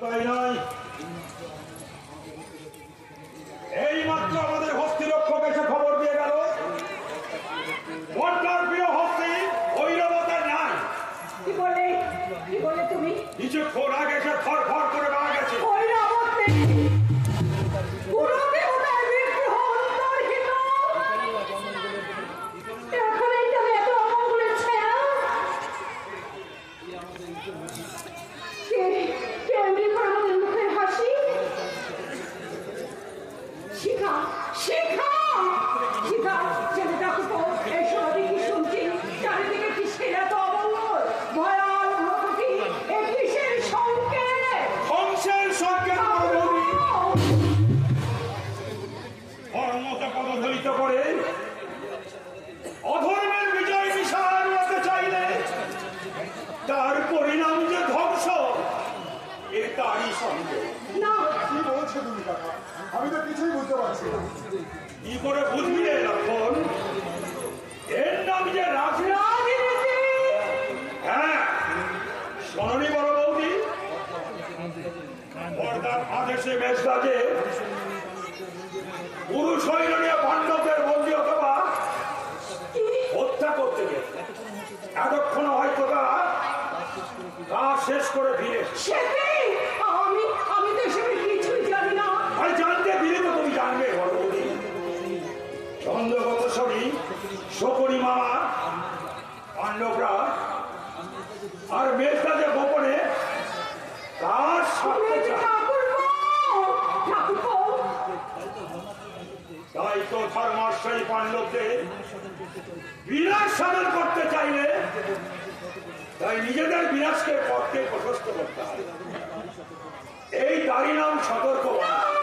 拜拜。তার পরিণাম যে ধ্বংস এ তারই সঙ্গে। আমি তো কিছুই বুঝতে পারছি না। কি করে বুঝবি রে এর নাম যে রাজনীতি হ্যাঁ শোনি বড় বৌদি? পর্দার আদেশে মেষরাজে গুরু সৈন্য নিয়ে পাণ্ডবের বন্দী অথবা হত্যা করতে গেছে এতক্ষণ করে ফিরে আমি আমি জানতে দিলে তো তুমি জানবে গর্ভবতী। চন্দ্রগত সরি শকুনি মামা পাণ্ডবরা আর মেয়েটা যে গোপনে তার তাই তো ধর্মাশ্রয়ী পাণ্ডবদের বিরাট সাধন করতে চাইলে তাই নিজেদের বিনাশকে পথকে প্রশস্ত করতে হবে। এই তারই নাম সতর্ক মানুষ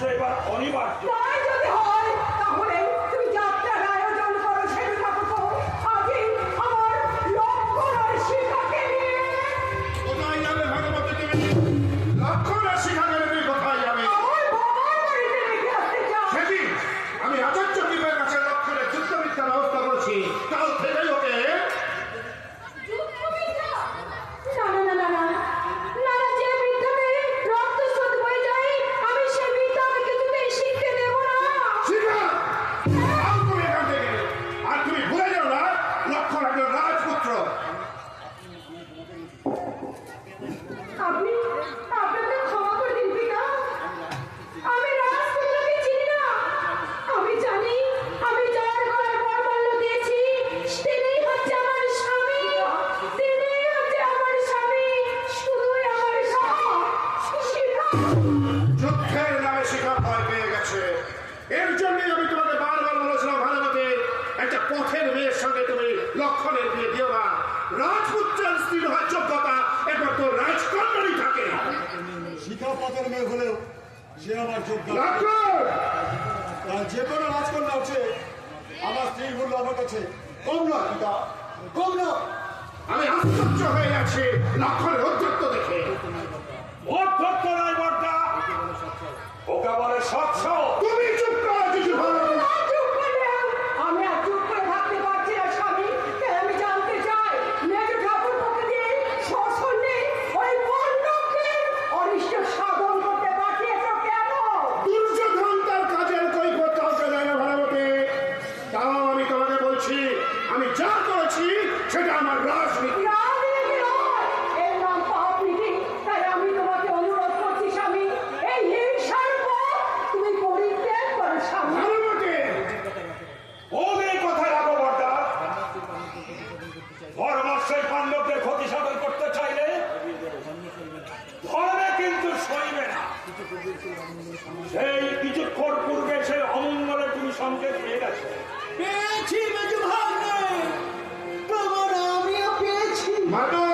すれば রাজপুত্রের স্ত্রী হওয়ার যোগ্যতা একবার তো রাজকন্যারই থাকে। শিখাপথের মেয়ে হলেও সে আমার যোগ্য। যে কোনো রাজকন্যা আছে আমার স্ত্রী মূল্য আমার কাছে কম না পিতা। কম না আমি আশ্চর্য হয়ে আছি লক্ষণের অধ্যক্ষ দেখে। ¡Mano!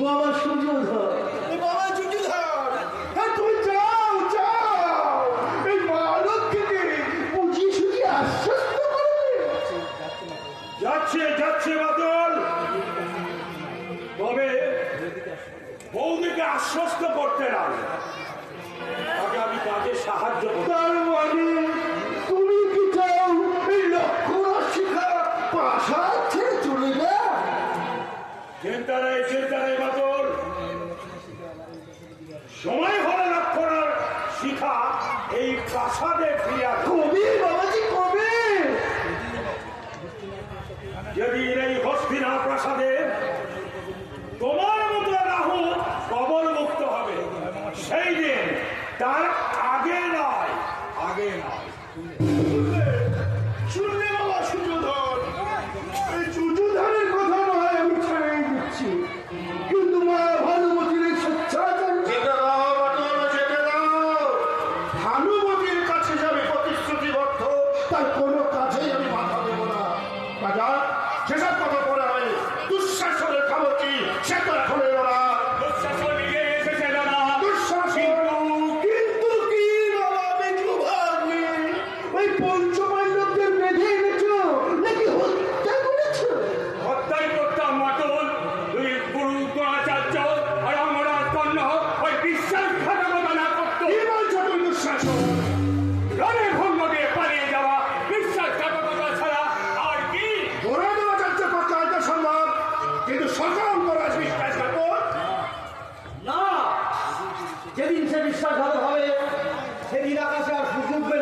বাবা সূর্যধর বাবা হ্যাঁ তুমি যাও যাও। এই মা লক্ষ্মীকে বুঝিয়ে সুঝিয়ে আশ্বস্ত করবে যাচ্ছে যাচ্ছে বাদল। তবে বৌদিকে আশ্বস্ত করতে রাখবে তাকে আমি কাজে সাহায্য করব সময় হলে করার শিখা এই প্রাসাদে ফিরিয়া কবি বাবাজি কবি যেদিন এই হস্তিনা প্রাসাদে তোমার মতো রাহু কবল মুক্ত হবে সেই দিন তার আগে নয় আগে নয়। বাজার। সেসব কথা পরে হবে দুঃশাসনের খবর কি? সে তো এখন বিশ্বাসঘাত হবে। সেদিন আকাশে আর সুযোগ উঠবে